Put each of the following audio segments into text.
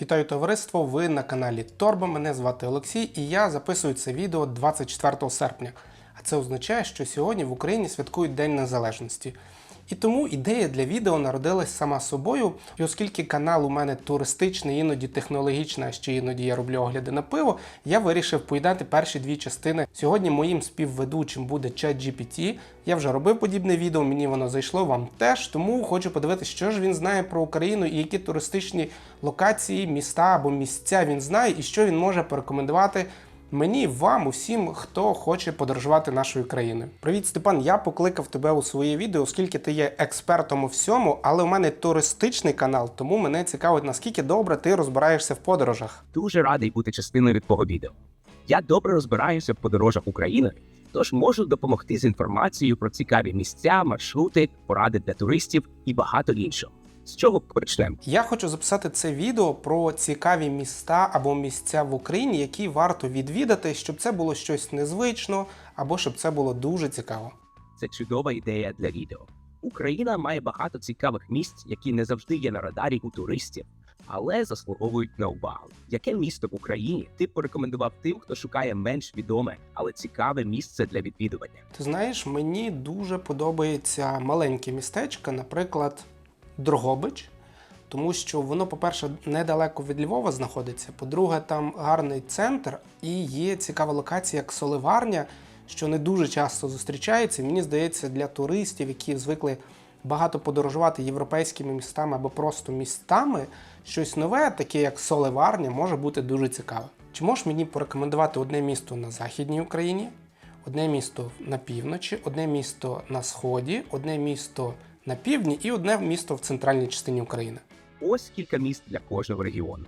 Вітаю товариство! Ви на каналі Торба. Мене звати Олексій, і я записую це відео 24 серпня. А це означає, що сьогодні в Україні святкують День Незалежності. І тому ідея для відео народилась сама собою. І оскільки канал у мене туристичний, іноді технологічний, а ще іноді я роблю огляди на пиво, я вирішив поєднати перші дві частини. Сьогодні моїм співведучим буде ChatGPT. Я вже робив подібне відео, мені воно зайшло вам теж. Тому хочу подивитися, що ж він знає про Україну і які туристичні локації, міста або місця він знає, і що він може порекомендувати Мені, вам, усім, хто хоче подорожувати нашою країною. Привіт, Степан. Я покликав тебе у своє відео, оскільки ти є експертом у всьому, але у мене туристичний канал, тому мене цікавить, наскільки добре ти розбираєшся в подорожах. Дуже радий бути частиною твого відео. Я добре розбираюся в подорожах України, тож можу допомогти з інформацією про цікаві місця, маршрути, поради для туристів і багато іншого. З чого почнемо? Я хочу записати це відео про цікаві міста або місця в Україні, які варто відвідати, щоб це було щось незвично, або щоб це було дуже цікаво. Це чудова ідея для відео. Україна має багато цікавих місць, які не завжди є на радарі у туристів, але заслуговують на увагу. Яке місто в Україні ти порекомендував тим, хто шукає менш відоме, але цікаве місце для відвідування? Ти знаєш, мені дуже подобається маленьке містечко, наприклад, Дрогобич, тому що воно, по-перше, недалеко від Львова знаходиться. По-друге, там гарний центр і є цікава локація, як соливарня, що не дуже часто зустрічається. Мені здається, для туристів, які звикли багато подорожувати європейськими містами або просто містами, щось нове, таке як соливарня, може бути дуже цікаве. Чи можеш мені порекомендувати одне місто на Західній Україні, одне місто на півночі, одне місто на сході, одне місто на півдні і одне місто в центральній частині України? Ось кілька міст для кожного регіону: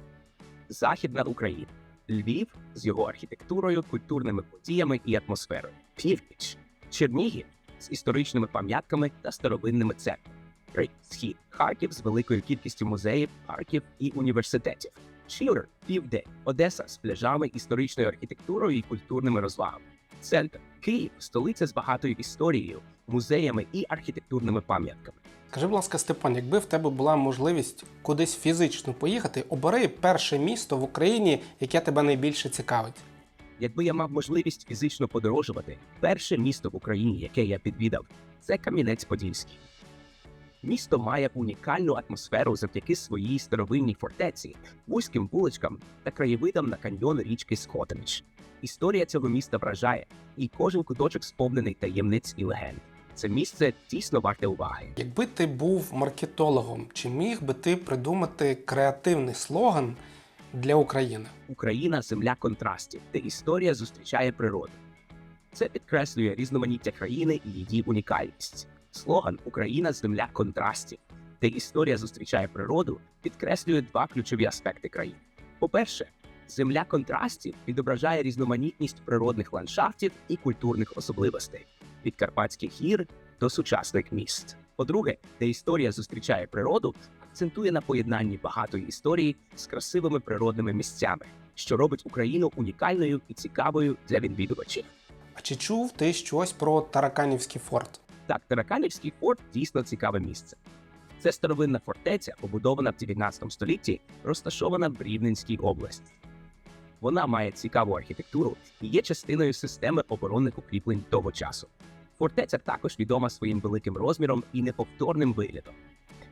Західна Україна, Львів з його архітектурою, культурними подіями і атмосферою, Північ, Чернігів з історичними пам'ятками та старовинними церквами, Схід, Харків з великою кількістю музеїв, парків і університетів, Чилер, Південь, Одеса з пляжами, історичною архітектурою і культурними розвагами. Центр. Київ, столиця з багатою історією, музеями і архітектурними пам'ятками. Скажи, будь ласка, Степан, якби в тебе була можливість кудись фізично поїхати, обери перше місто в Україні, яке тебе найбільше цікавить. Якби я мав можливість фізично подорожувати, перше місто в Україні, яке я підвідав, це Кам'янець-Подільський. Місто має унікальну атмосферу завдяки своїй старовинній фортеці, вузьким вуличкам та краєвидам на каньйон річки Схотинич. Історія цього міста вражає, і кожен куточок сповнений таємниць і легенд. Це місце дійсно варте уваги. Якби ти був маркетологом, чи міг би ти придумати креативний слоган для України? Україна земля контрастів, де історія зустрічає природу. Це підкреслює різноманіття країни і її унікальність. Слоган Україна земля контрастів, де історія зустрічає природу, підкреслює два ключові аспекти країни. По-перше, земля контрастів відображає різноманітність природних ландшафтів і культурних особливостей від Карпатських гір до сучасних міст. По-друге, де історія зустрічає природу, акцентує на поєднанні багатої історії з красивими природними місцями, що робить Україну унікальною і цікавою для відвідувачів. А чи чув ти щось про Тараканівський форт? Так, Тараканівський форт дійсно цікаве місце. Це старовинна фортеця, побудована в 19 столітті, розташована в Рівненській області. Вона має цікаву архітектуру і є частиною системи оборонних укріплень того часу. Фортеця також відома своїм великим розміром і неповторним виглядом.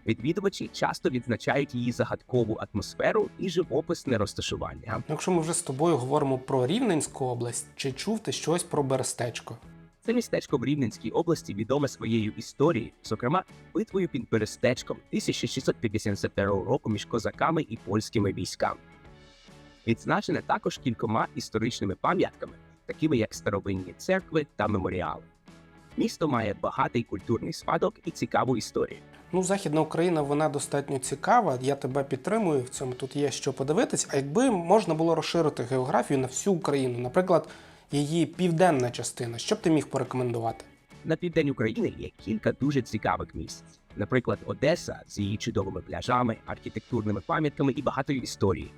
Відвідувачі часто відзначають її загадкову атмосферу і живописне розташування. Ну, Якщо ми вже з тобою говоримо про Рівненську область, чи чув ти щось про Берестечко? Це містечко в Рівненській області відоме своєю історією, зокрема битвою під Берестечком 1651 року між козаками і польськими військами. Відзначене також кількома історичними пам'ятками, такими як старовинні церкви та меморіали. Місто має багатий культурний спадок і цікаву історію. Ну, Західна Україна вона достатньо цікава. Я тебе підтримую в цьому. Тут є що подивитись. А якби можна було розширити географію на всю Україну, наприклад, її південна частина, що б ти міг порекомендувати? На південь України є кілька дуже цікавих місць. Наприклад, Одеса з її чудовими пляжами, архітектурними пам'ятками і багатою історією.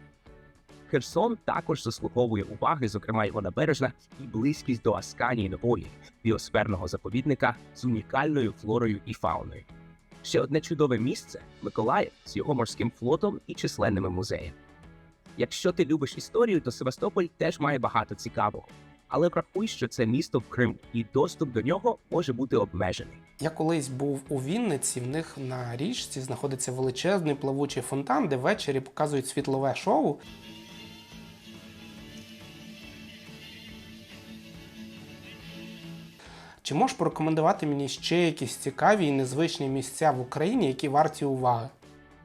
Херсон також заслуговує уваги, зокрема його набережна і близькість до Асканії Нової, біосферного заповідника з унікальною флорою і фауною. Ще одне чудове місце Миколаїв з його морським флотом і численними музеями. Якщо ти любиш історію, то Севастополь теж має багато цікавого. Але врахуй, що це місто в Криму, і доступ до нього може бути обмежений. Я колись був у Вінниці, в них на річці знаходиться величезний плавучий фонтан, де ввечері показують світлове шоу. Чи можеш порекомендувати мені ще якісь цікаві і незвичні місця в Україні, які варті уваги?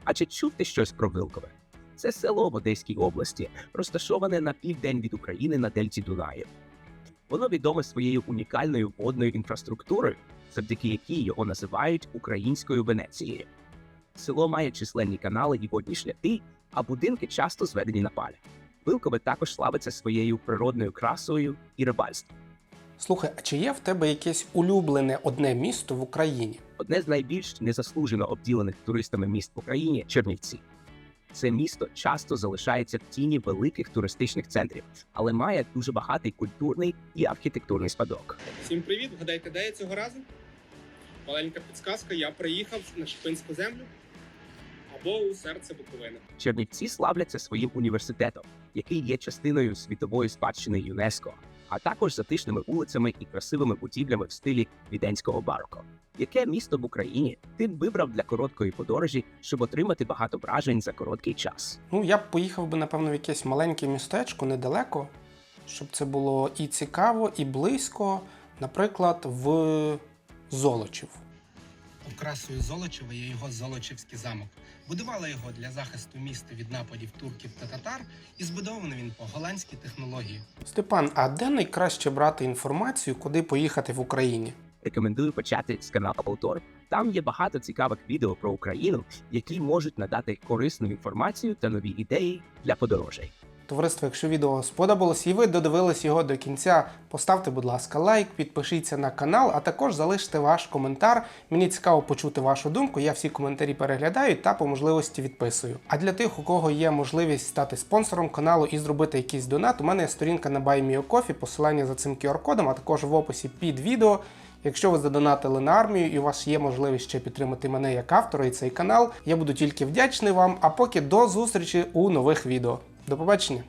А чи чув ти щось про Вилкове? Це село в Одеській області, розташоване на південь від України на дельті Дунаю. Воно відоме своєю унікальною водною інфраструктурою, завдяки якій його називають українською Венецією. Село має численні канали і водні шляхи, а будинки часто зведені на палях. Вилкове також славиться своєю природною красою і рибальством. Слухай, а чи є в тебе якесь улюблене одне місто в Україні? Одне з найбільш незаслужено обділених туристами міст в Україні Чернівці. Це місто часто залишається в тіні великих туристичних центрів, але має дуже багатий культурний і архітектурний спадок. Всім привіт! Вгадайте, де я цього разу? Маленька підсказка, я приїхав на Шипинську землю або у серце Буковини. Чернівці славляться своїм університетом, який є частиною світової спадщини ЮНЕСКО, а також затишними вулицями і красивими будівлями в стилі віденського бароко. Яке місто в Україні ти б вибрав для короткої подорожі, щоб отримати багато вражень за короткий час? Ну, я б поїхав би, напевно, в якесь маленьке містечко недалеко, щоб це було і цікаво, і близько, наприклад, в Золочів. Окрасою Золочева є його Золочівський замок. Будували його для захисту міста від нападів турків та татар, і збудований він по голландській технології. Степан, а де найкраще брати інформацію, куди поїхати в Україні? Рекомендую почати з каналу Повтор. Там є багато цікавих відео про Україну, які можуть надати корисну інформацію та нові ідеї для подорожей. Товариство, якщо відео сподобалось і ви додивились його до кінця, поставте, будь ласка, лайк, підпишіться на канал, а також залиште ваш коментар. Мені цікаво почути вашу думку. Я всі коментарі переглядаю та по можливості відписую. А для тих, у кого є можливість стати спонсором каналу і зробити якийсь донат, у мене є сторінка на BuyMeACoffee, посилання за цим QR-кодом, а також в описі під відео. Якщо ви задонатили на армію і у вас є можливість ще підтримати мене як автора і цей канал, я буду тільки вдячний вам. А поки до зустрічі у нових відео. До побачення!